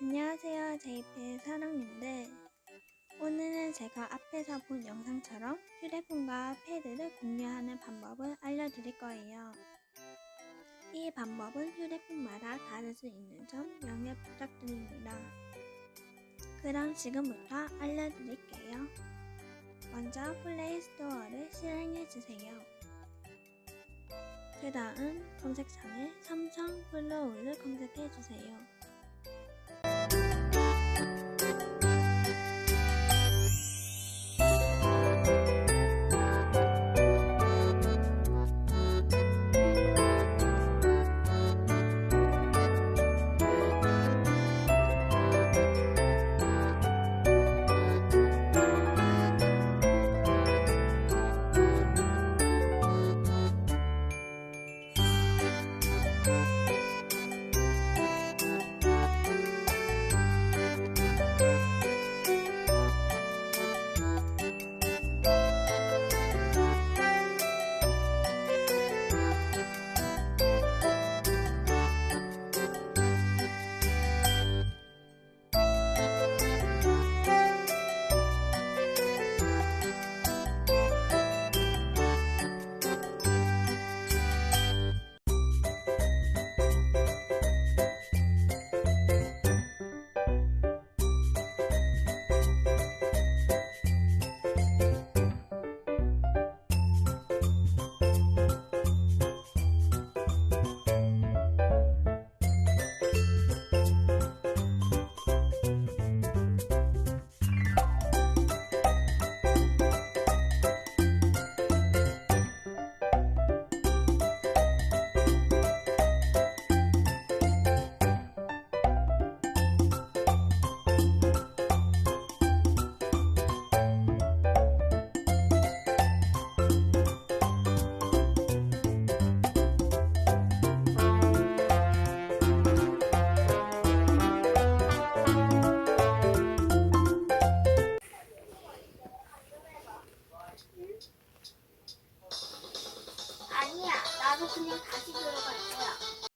안녕하세요. 제이페의 사랑님들. 오늘은 제가 앞에서 본 영상처럼 휴대폰과 패드를 공유하는 방법을 알려드릴 거예요. 이 방법은 휴대폰마다 다를 수 있는 점 양해 부탁드립니다. 그럼 지금부터 알려드릴게요. 먼저 플레이스토어를 실행해주세요. 그 다음 검색창에 삼성 플로우를 검색해주세요. 나도 그냥 같이 들어갈 거야.